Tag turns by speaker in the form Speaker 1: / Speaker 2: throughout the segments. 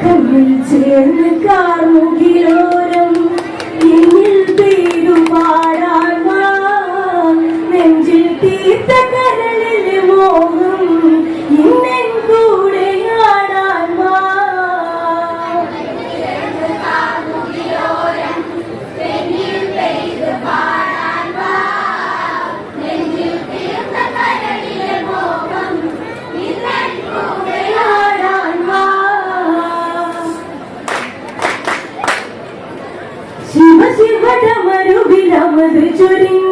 Speaker 1: കണ്ണിൽ ചേർന്ന് Good.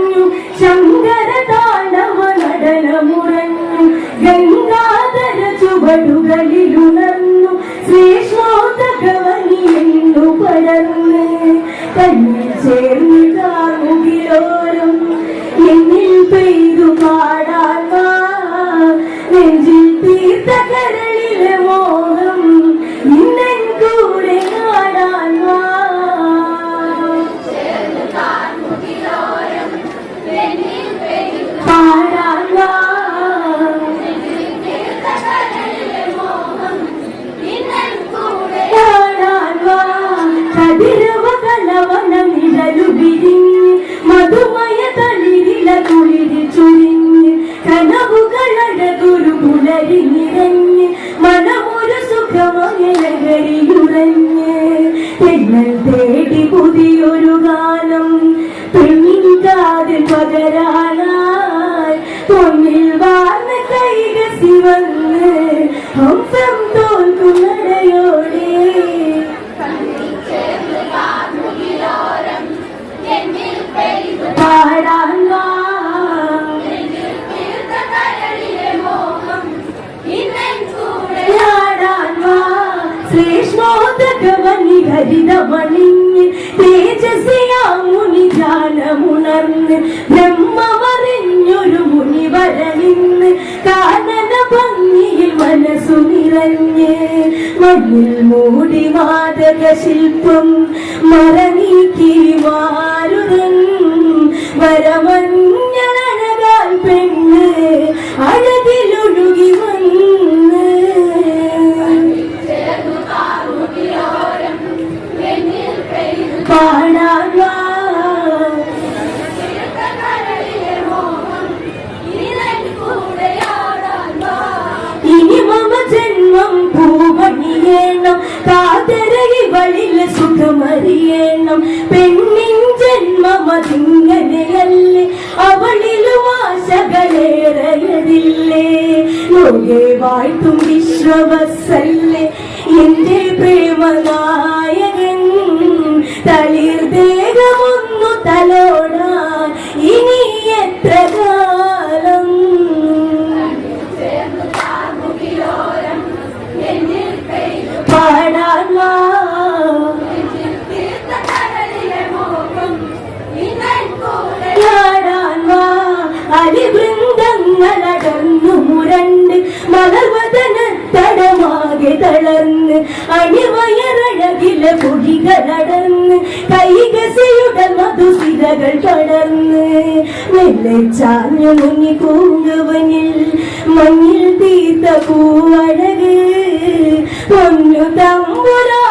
Speaker 1: ധ്യാനമുണർന്ന് ബ്രഹ്മമറിഞ്ഞൊരു മുനിവരനിന്ന് കാനന ഭംഗിയിൽ മനസ്സു നിറഞ്ഞ് മണ്ണിൽ മൂടി വാതക ശില്പം മറനീക്കി മാരുതൻ വരമഞ്ഞനകാൽ പെണ്ണ് അഴകിലൊഴുകി വന്ന്. പാടാൻ സുഖമറിയേണം. പെണ്ണിൻ ജന്മം അതിങ്ങനെയല്ലേ അവളിലും ആശകളേറയതില്ലേ? ലോകെ വാഴ്ത്തും വിശ്വവസല്ലേ എന്റെ പ്രേമനായകൻ തളർന്ന് കുഴികളടന്ന് കൈകസയുടെ മധുസിരകൾ കടന്ന് മെല്ലെ ചാഞ്ഞു മുങ്ങി കൂങ്ങുവനിൽ മഞ്ഞിൽ തീത്ത പൂവഴക് പൊന്നു തമ്പുരാനെ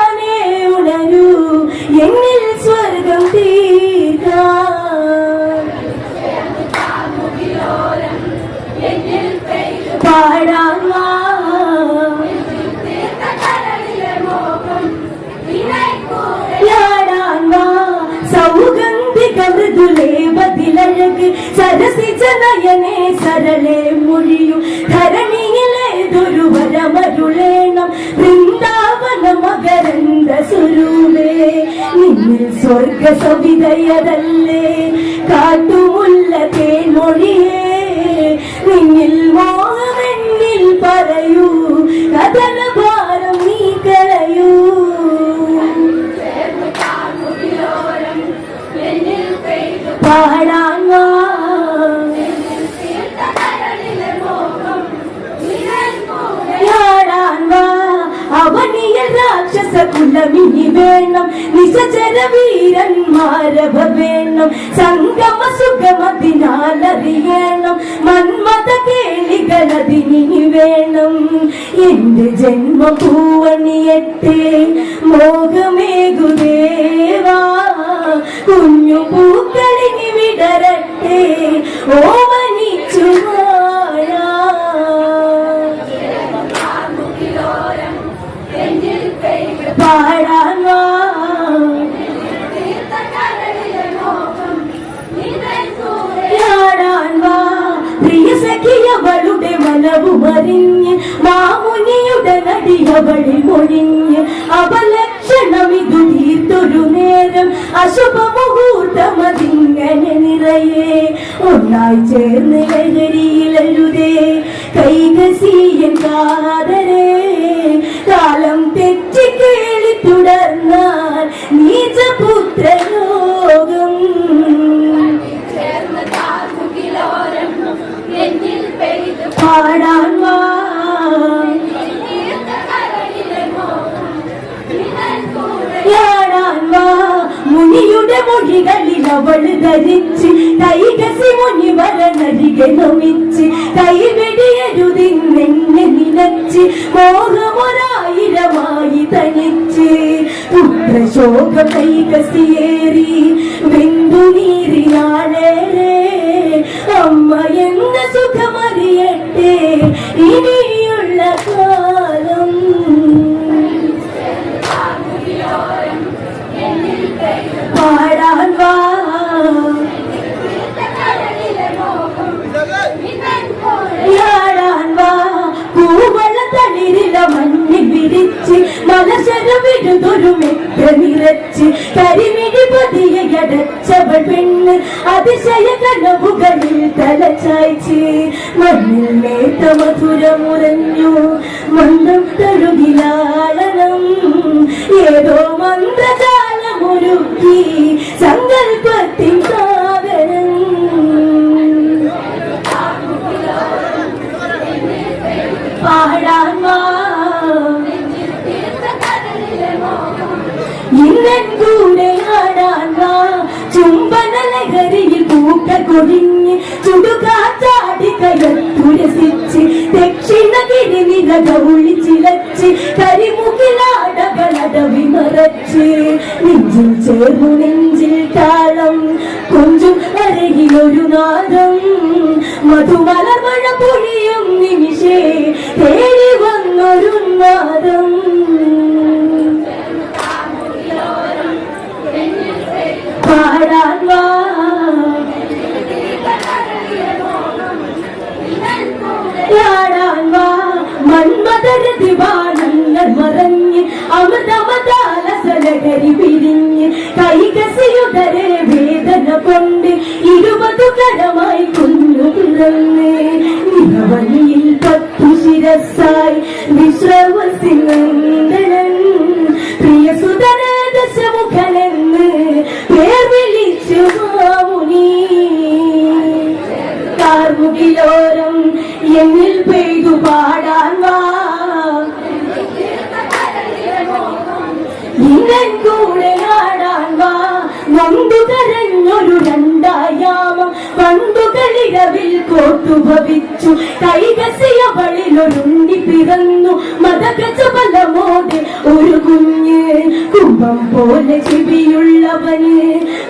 Speaker 1: സ്വരൂപേ നിന്നിൽ സ്വർഗ സവിതയതല്ലേ കാട്ടുമുല്ല തേൻമൊഴിയേ നിന്നിൽ മോഹമെന്നിൽ പറയൂ കഥന രാക്ഷസ കുലമിനി വേണം. നിശചര വീരന്മാരവ വേണം സംഗമ സുഖമതിനാലറിയണം മന്മത കേളികളതിനി വേണം. എന്റെ ജന്മഭൂവണിയ മാറിയട്ടെ മനവുമറിഞ്ഞ് മാമുനിയുടെ നടിയവളിൽ മൊഴിഞ്ഞ് അവലക്ഷണമിതു തീർത്തൊരു നേരം അശുഭ മുഹൂർത്തമതിങ്ങനെ നിറയെ. ഒന്നായി ചേർന്ന് ലഹരിയിലരുതേ കൈകസീയൻ കാതരേ കാലം തെറ്റി കേളി തുടർന്നാൽ നീചപുത്രലോകം അവൾ ധരിച്ച് കൈകസി മുനി വരനരികെ നമിച്ച് കൈവെടിയരുതിന്നെന്നെ നിലച്ച് മോഹമൊരായിരമായി തനിച്ച് പുത്രശോക കൈകസിയേറി വെന്തു നീരിനാളേറെ അമ്മ എന്ന സുഖമറിയട്ടെ ഇനിയുള്ള കാലം. പാടാൻ വാ മലശരവിടുതൊരു മെത്ത നിറച്ച് കരിമിഴി പതിയെ അടച്ചവൾ പെണ്ണ് അതിശയ കനവുകളിൽ തലച്ചായ്ച്ച് മണ്ണിൽ നേത്ത മധുരമുറഞ്ഞു മന്ദം തഴുകിലാളനം ഏതോ മന്ത്രജാലമൊരുക്കി സങ്കൽപ്പത്തിൻ ലഹരിയിൽ കുഴിഞ്ഞ് ചുടുകാറ്റാടി കയത്തുരസിച്ച് ദക്ഷിണഗിരി നിരക ഒളിച്ചിലച്ച് കരിമുകിലാടകളട വിമറച്ച് നെഞ്ചിൽ ചേർന്നു നെഞ്ചിൽ താളം കൊഞ്ചും അരകിലൊരു നാദം മധുമലമഴ പൊഴിയും നിമിഷേ തേടി വന്നൊരു നാദം. പാടാൻ അമൃതമതാലസലകരി പിരിഞ്ഞ് കൈകസിയുടരെ വേദന കൊണ്ട് ഇരുപതു കരമായി കുഞ്ഞു പിറന്ന് നിറവഴിയിൽ പത്തു ശിരസായി വിശ്രവസിനന്ദനൻ പ്രിയ സുതന ദശമുഖനെന്ന് പേർ വിളിച്ചു മാമുനി. കാർമുകിലോരം എന്നിൽ പെയ്തു പാടാൻ വാ ഇന്നൻ കൂടെ ആടാൻ വാ. നൊന്തു കരഞ്ഞൊരു രണ്ടായാമം പണ്ടുകളിരവിൽ കോട്ടുഭവിച്ചു കൈകസിയവളിലൊരുണ്ണി പിറന്നു. മതകജ ബലമോടെ ഒരു കുഞ്ഞ് കുംഭം പോലെ ചെവിയുള്ളവന്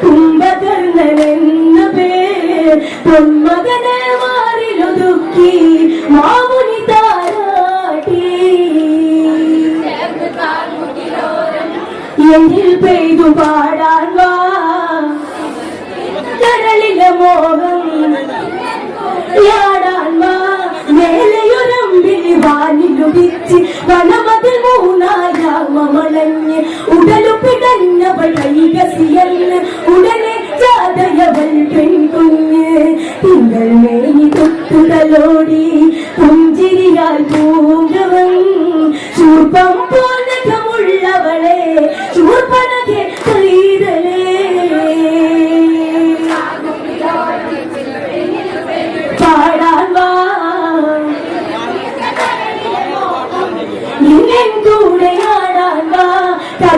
Speaker 1: കുംഭകർണനെന്ന പേർ. പൊന്മകനെ മാറിലൊതുക്കി മാമുനി എന്നിൽ പെയ്തു പാടാൻ വാ. കരളിലെ മോഹം യാടാൻ വാ. മേലയൊരമ്പിളി വാനിലുപിച്ച് വനമതിൽ മൂന്നായാമളഞ്ഞ് ഉടലു പിടഞ്ഞവൾ കൈകസിയല്ല്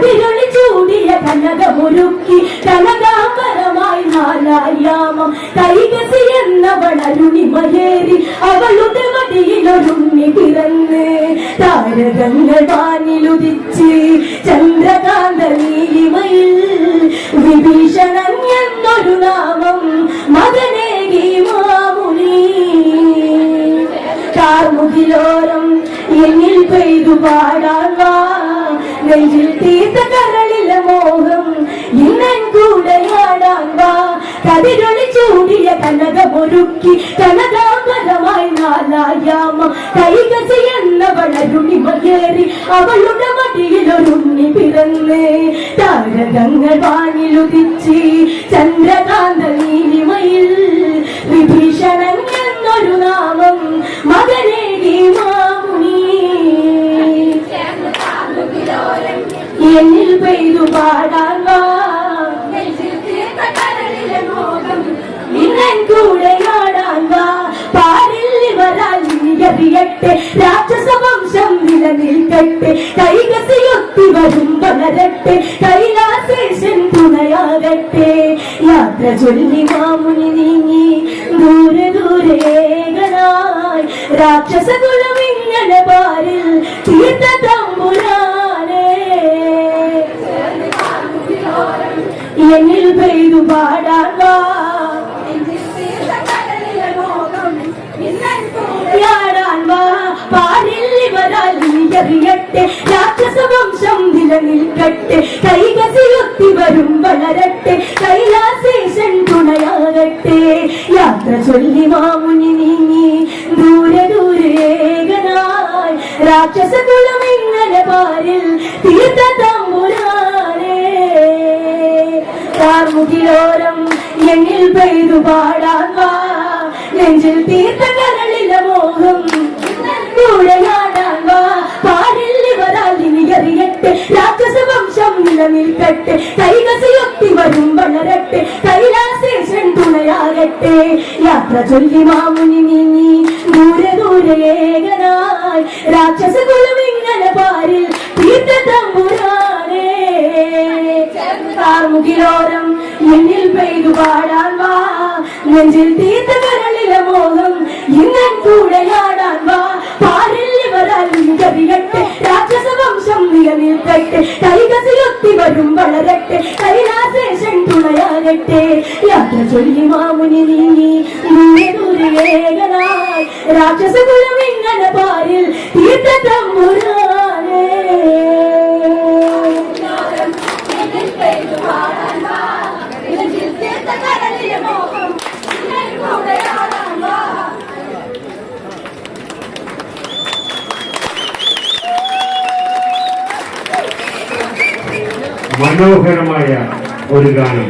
Speaker 1: ചൂടിരുളി ചൂടിയ കനകമൊരുക്കി കനകാപരമായി നാലായാമം തൈകസി എന്നവൾ അരുണിമയേറി അവളുടെ മടിയിലൊരുണ്ണി പിറന്ന് താരകങ്ങൾ വാനിലുദിച്ച് ചന്ദ്രകാന്ത നീലിമയിൽ വിഭീഷണൻ എന്നൊരു നാമം മകനേകി മാമുനി. കാർമുകിലോരം എന്നിൽ പെയ്തു പാടാൻ നെഞ്ചിൽ തീർത്ത കരളില മോഹം. ഇന്നൻ കൂടെയാടാൻ വാ. കതിരൊളി ചൂടിയ കനകമൊരുക്കി കനകാംബരമായി നാലായാമം. കൈകസി എന്നവളരുണി മകേറി അവളുടെ മടിയിലൊരുണ്ണി പിറന്ന്. താരകങ്ങൾ വാനിലുദിച്ച് ചന്ദ്രകാന്ത നീലിമയിൽ വിഭീഷണൻ എന്നൊരു നാമം മകനേ മാമുനി എന്നിൽ പെയ്തു പാടാൻ വാ. ഇന്നൻ കൂടെ ആടാൻ വാ. പാരിൽ ഇവരാൽ നീയറിയട്ടെ രാക്ഷസ വംശം നിലനിൽക്കട്ടെ. കൈകസിയൊത്തി വരും വളരട്ടെ കൈലാശേഷൻ തുണയാകട്ടെ. യാത്ര ചൊല്ലി മാമുനി നീങ്ങി ദൂരെ ദൂരേകളായി രാക്ഷസ എന്നിൽ പെയ്തു പാടാൻ വാ യാടാൻ വാ. പാരിൽ ഇവരാൽ നീയറിയട്ടെ രാക്ഷസ വംശം നിലനിൽക്കട്ടെ. കൈകസിയൊത്തി വരും വളരട്ടെ. കൈലാസേശൻ തുണയാകട്ടെ. യാത്ര ചൊല്ലി മാമുനി നീങ്ങി. ദൂരെ ദൂരെ ഏകനായി രാക്ഷസ കുലം ഇങ്ങനെ പാരിൽ തീർത്ത കാർമുകിലോരം എന്നിൽ പെയ്തു പാടാൻ വാ നെഞ്ചിൽ തീർത്ത കരളിലെ മോഹം കൂടെയാടാൻ വാ പാരിൽ ഇവരാൽ ഇനിയറിയട്ടെ രാക്ഷസ വംശം നിലനിൽക്കട്ടെ. കൈകസിയൊത്തി വരും വളരട്ടെ. കൈലാസേശൻ തുണയാകട്ടെ. യാത്ര ചൊല്ലി മാമുനി നീങ്ങി ദൂരെ ദൂരെ ഏകനായി. രാക്ഷസ കുലം ഇങ്ങനെ പാരിൽ തീർത്ത തമ്പുരാനേ. കാർമുകിലോരം പെയ്തു പാടാൻ വാ. നെഞ്ചിൽ തീർത്ത കരളിലെ മോഹം ഇന്നൻ കൂടെയാടാൻ വാ. പാരിൽ ഇവരാൽ കവിയട്ടെ. രാക്ഷസ വംശം നിലനിൽക്കട്ടെ കൈകസിലൊത്തി വരും വളരട്ടെ. കൈലാശേഷൻ തുണയാകട്ടെ. യാത്ര ചൊല്ലി മാമുനി നീങ്ങി ദൂരെ ദൂരെ ഏകനായി രാക്ഷസ കുലം ഇങ്ങനെ പാരിൽ തീർത്ത തമ്പുരാനേ.
Speaker 2: മനോഹരമായ ഒരു ഗാനം.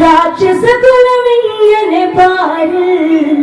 Speaker 1: രാക്ഷസ കുലമിങ്ങനെ പാരിൽ